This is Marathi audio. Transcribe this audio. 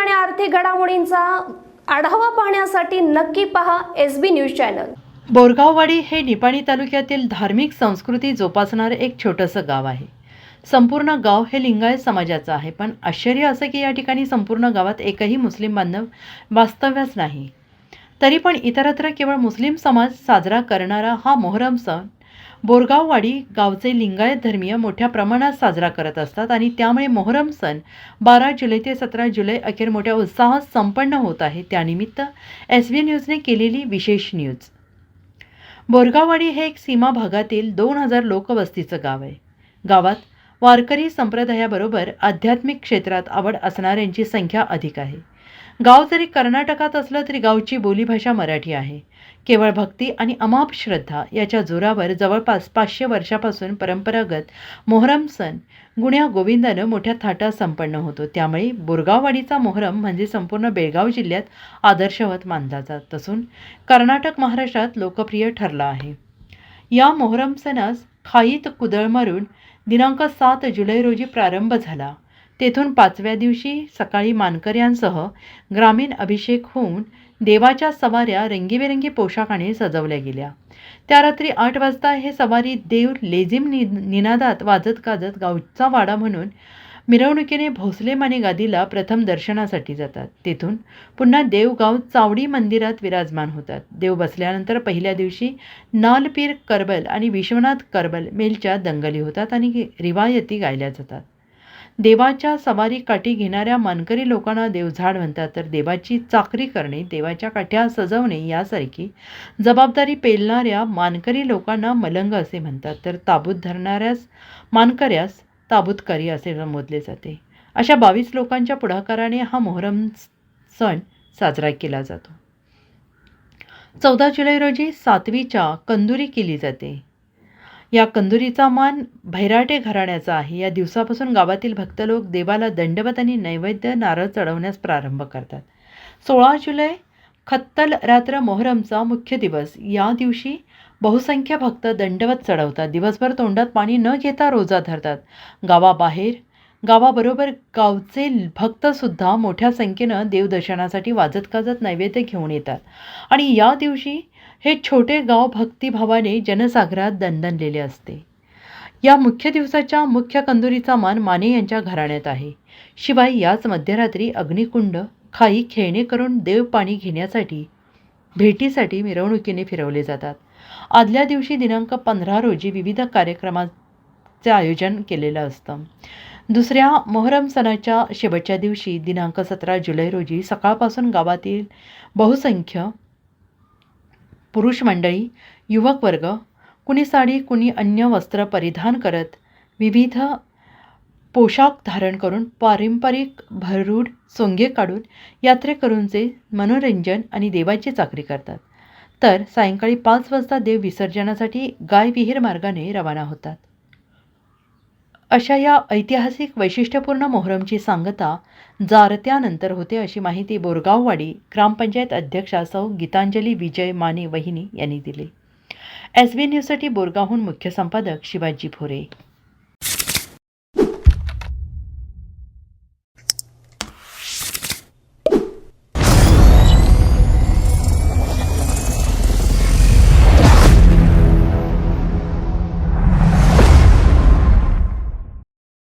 आर्थिक घडामोडींचा आढावा पाहण्यासाठी नक्की पहा S B news channel. Borgaonwadi हे निपाणी तालुक्यातील धार्मिक संस्कृती जोपासणारे एक छोटंसं गाव आहे. संपूर्ण गाव हे लिंगायत समाजाचं आहे पण आश्चर्य असं की या ठिकाणी संपूर्ण गावात एकही मुस्लिम बांधव वास्तव्यास नाही. तरी पण इतरत्र केवळ मुस्लिम समाज साजरा करणारा हा मोहरम सण बोरगाववाडी गावचे लिंगायत धर्मीय मोठ्या प्रमाणात साजरा करत असतात आणि त्यामुळे मोहरम सण बारा जुलै ते सतरा जुलै अखेर मोठ्या उत्साहात संपन्न होत आहे. त्यानिमित्त एस बी न्यूजने केलेली विशेष न्यूज. बोरगाववाडी हे एक सीमा भागातील दोन हजार लोकवस्तीचं गाव आहे. गावात वारकरी संप्रदायाबरोबर आध्यात्मिक क्षेत्रात आवड असणाऱ्यांची संख्या अधिक आहे. गाव जरी कर्नाटकात असलं तरी गावची बोलीभाषा मराठी आहे. केवळ भक्ती आणि अमाप श्रद्धा याच्या जोरावर जवळपास पाचशे वर्षापासून परंपरागत मोहरम सण गुण्या गोविंदानं मोठ्या थाटात संपन्न होतो. त्यामुळे बोरगाववाडीचा मोहरम म्हणजे संपूर्ण बेळगाव जिल्ह्यात आदर्शवत मानला जात असून कर्नाटक महाराष्ट्रात लोकप्रिय ठरला आहे. या मोहरम सणास खाईत कुदळ मारून दिनांक सात जुलै रोजी प्रारंभ झाला. तेथून पाचव्या दिवशी सकाळी मानकऱ्यांसह ग्रामीण अभिषेक होऊन देवाच्या सवाऱ्या रंगीबेरंगी पोशाखाने सजवल्या गेल्या. त्या रात्री आठ वाजता हे सवारी देव लेझिम नि निनादात वाजत गाजत गावचा वाडा म्हणून मिरवणुकीने भोसले माने गादीला प्रथम दर्शनासाठी जातात. तेथून पुन्हा देवगाव चावडी मंदिरात विराजमान होतात. देव बसल्यानंतर पहिल्या दिवशी नालपीर करबल आणि विश्वनाथ करबल मेलच्या दंगली होतात आणि रिवायती गायल्या जातात. देवाच्या सवारी काठी घेणाऱ्या मानकरी लोकांना देवझाड म्हणतात. तर देवाची चाकरी करणे देवाच्या काठ्या सजवणे यासारखी जबाबदारी पेलणाऱ्या मानकरी लोकांना मलंग असे म्हणतात. तर ताबूत धरणाऱ्यास मानकऱ्यास ताबूतकारी असे संबोधले जाते. अशा बावीस लोकांच्या पुढाकाराने हा मोहरम सण साजरा केला जातो. चौदा जुलै रोजी सातवीच्या कंदुरी केली जाते. या कंदुरीचा मान भैराटे घराण्याचा आहे. या दिवसापासून गावातील भक्त लोक देवाला दंडवत आणि नैवेद्य नारळ चढवण्यास प्रारंभ करतात. सोळा जुलै खत्तल रात्र मोहरमचा मुख्य दिवस. या दिवशी बहुसंख्य भक्त दंडवत चढवतात. दिवसभर तोंडात पाणी न घेता रोजा धरतात. गावाबाहेर गावाबरोबर गावचे भक्तसुद्धा मोठ्या संख्येनं देवदर्शनासाठी वाजत गाजत नैवेद्य घेऊन येतात. आणि या दिवशी हे छोटे गाव भक्तिभावाने जनसागरात दणदणलेले असते. या मुख्य दिवसाच्या मुख्य कंदुरीचा मान माने यांच्या घराण्यात आहे. शिवाय याच मध्यरात्री अग्निकुंड खाई खेळणे करून देव पाणी घेण्यासाठी भेटीसाठी मिरवणुकीने फिरवले जातात. आदल्या दिवशी दिनांक पंधरा रोजी विविध कार्यक्रमाचे आयोजन केलेलं असतं. दुसऱ्या मोहरम सणाच्या शेवटच्या दिवशी दिनांक सतरा जुलै रोजी सकाळपासून गावातील बहुसंख्य पुरुष मंडळी युवक वर्ग कुणी साडी कुणी अन्य वस्त्र परिधान करत विविध पोशाख धारण करून पारंपरिक भरूड सोंगे काढून यात्रेकरूंचे मनोरंजन आणि देवाची चाकरी करतात. तर सायंकाळी पाच वाजता देव विसर्जनासाठी गायविहीर मार्गाने रवाना होतात. अशा या ऐतिहासिक वैशिष्ट्यपूर्ण मोहरमची सांगता जारत्यानंतर होते अशी माहिती बोरगाववाडी ग्रामपंचायत अध्यक्षा सौ गीतांजली विजय माने वहिनी यांनी दिली. एस बी न्यूजसाठी बोरगावहून मुख्य संपादक शिवाजी भोरे.